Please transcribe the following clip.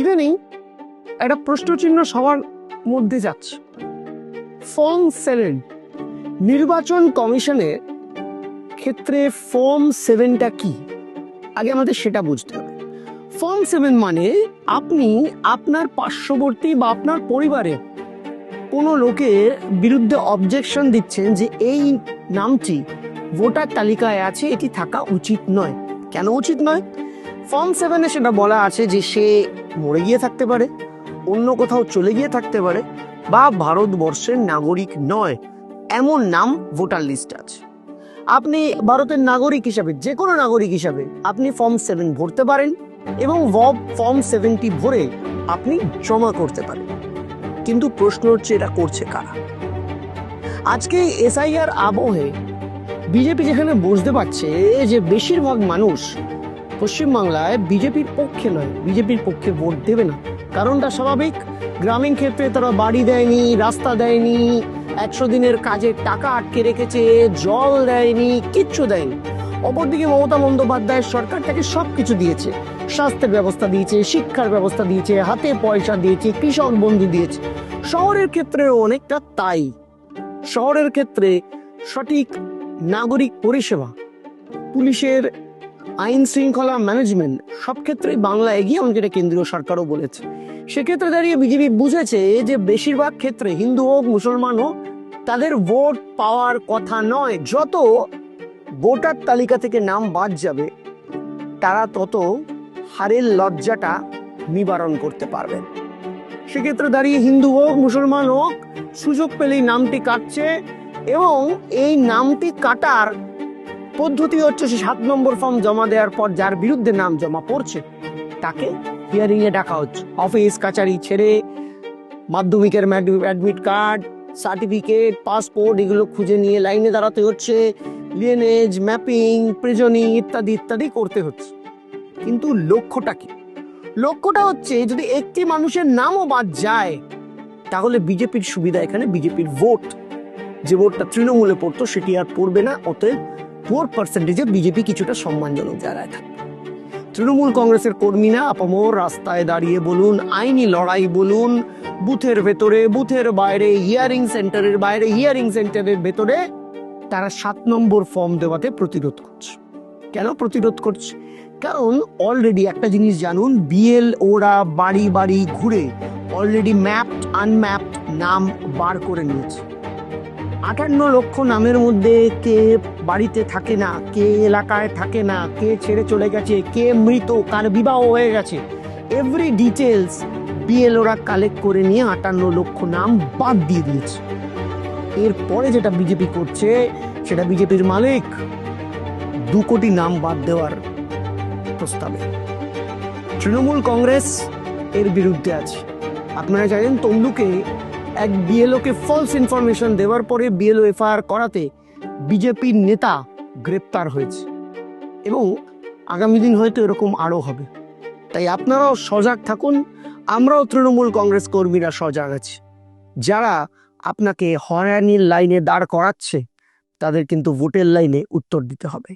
ইদানিং একটা প্রশ্নচিহ্ন সবার মধ্যে যাচ্ছে। ফর্ম সেভেন, নির্বাচন কমিশনের ক্ষেত্রে ফর্ম সেভেনটা কি? আগে আমাদের সেটা বুঝতে হবে। ফর্ম সেভেন মানে আপনি আপনার পার্শ্ববর্তী বা আপনার পরিবারে কোনো লোকের বিরুদ্ধে অবজেকশন দিচ্ছেন যে এই নামটি ভোটার তালিকায় আছে, এটি থাকা উচিত নয়। কেন উচিত নয়? ফর্ম সেভেনে সেটা বলা আছে যে সে মরে গিয়ে থাকতে পারে, অন্য কোথাও চলে গিয়ে থাকতে পারে, বা ভারতবর্ষের নাগরিক নয়, এমন নাম ভোটার লিস্ট আছে। আপনি ভারতের নাগরিক হিসাবে, যে কোনো নাগরিক হিসাবে আপনি ফর্ম সেভেন ভরতে পারেন এবং ভব ফর্ম সেভেনটি ভরে আপনি জমা করতে পারেন। কিন্তু প্রশ্ন হচ্ছে এটা করছে কারা? আজকে এসআইআর আবহে বিজেপি যেখানে বুঝতে পারছে যে বেশিরভাগ মানুষ পশ্চিমবাংলায় বিজেপির পক্ষে নয়, বিজেপির পক্ষে ভোট দেবে না। কারণটা স্বাভাবিক, গ্রামীণ ক্ষেত্রে তারা বাড়ি দেয়নি, রাস্তা দেয়নি, একশো দিনের কাজের টাকা আটকে রেখেছে, জল দেয়নি, কিচ্ছু দেয়নি। অপরদিকে মমতা বন্দ্যোপাধ্যায়ের সরকার তাকে সব কিছু দিয়েছে। স্বাস্থ্যের ব্যবস্থা দিয়েছে, শিক্ষার ব্যবস্থা দিয়েছে, হাতে পয়সা দিয়েছে, কৃষক বন্ধু দিয়েছে। শহরের ক্ষেত্রে অনেকটা তাই। শহরের ক্ষেত্রে সঠিক নাগরিক পরিষেবা, পুলিশের আইন শৃঙ্খলা ম্যানেজমেন্ট সব ক্ষেত্রেই বাংলা এগিয়ে এমনকি এটা কেন্দ্রীয় সরকারও বলেছে। সেক্ষেত্রে দাঁড়িয়ে বিজেপি বুঝেছে যে বেশিরভাগ ক্ষেত্রে হিন্দু হোক, মুসলমান হোক, তাদের ভোট পাওয়ার কথা নয়। যত ভোটার তালিকা থেকে নাম বাদ যাবে, তারা তত হারের লজ্জাটা নিবারণ করতে পারবেন সেক্ষেত্রে দাঁড়িয়ে হিন্দু হোক, মুসলমান হোক, সুযোগ পেলেই নামটি কাটছে এবং এই নামটি কাটার পদ্ধতি হচ্ছে সে সাত নম্বর ফর্ম জমা দেওয়ার পর যার বিরুদ্ধে নাম জমা পড়ছে, তাকে হিয়ারিং এ ডাকা হচ্ছে। অফিস কাচারি ছেড়ে, মাধ্যমিকের অ্যাডমিট কার্ড সার্টিফিকেট পাসপোর্ট এগুলো খুঁজে নিয়ে লাইনে দাঁড়াতে হচ্ছে। লিনেজ ম্যাপিং প্রিজনিং ইত্যাদি ইত্যাদি করতে হচ্ছে। কিন্তু লক্ষ্যটা কি? লক্ষ্যটা হচ্ছে যদি একটি মানুষের নামও বাদ যায়, তাহলে বিজেপির সুবিধা এখানে বিজেপির ভোট যে ভোটটা তৃণমূলে পড়তো, সেটি আর পড়বে না, অতএব ফোর পার্সেন্টেজে বিজেপি কিছুটা সম্মানজনক জায়গায় থাকবে। তৃণমূল কংগ্রেসের কর্মীরা আপামর রাস্তায় দাঁড়িয়ে বলুন, আইনি লড়াই বলুন, বুথের ভেতরে, বুথের বাইরে হিয়ারিং সেন্টারের বাইরে হিয়ারিং সেন্টারের ভেতরে তারা সাত নম্বর ফর্ম দেওয়াতে প্রতিরোধ করছে। কেন প্রতিরোধ করছে? কারণ অলরেডি একটা জিনিস জানুন বিএল ওরা বাড়ি বাড়ি ঘুরে অলরেডি ম্যাপড আনম্যাপড নাম বার করে নিয়েছে। আটান্ন লক্ষ নামের মধ্যে কে বাড়িতে থাকে না, কে এলাকায় থাকে না, কে ছেড়ে চলে গেছে, কে মৃত, কার বিবাহ হয়ে গেছে এভরি ডিটেলস বিএল ওরা কালেক্ট করে নিয়ে আটান্ন লক্ষ নাম বাদ দিয়ে দিয়েছে। এরপরে যেটা বিজেপি করছে, সেটা বিজেপির মালিক দু কোটি নাম বাদ দেওয়ার প্রস্তাবে। তৃণমূল কংগ্রেস এর বিরুদ্ধে আছে। আপনারা জানেন তমলুকে এক বিএলওকে ফলস ইনফরমেশন দেওয়ার পরে বিএলও এফআইআর করাতে বিজেপির নেতা গ্রেপ্তার হয়েছে। এবং আগামী দিন হয়তো এরকম আরও হবে। তাই আপনারাও সজাগ থাকুন। আমরাও তৃণমূল কংগ্রেস কর্মীরা সজাগ আছি। যারা আপনাকে হয়রানির লাইনে দাঁড় করাচ্ছে, তাদের কিন্তু ভোটের লাইনে উত্তর দিতে হবে।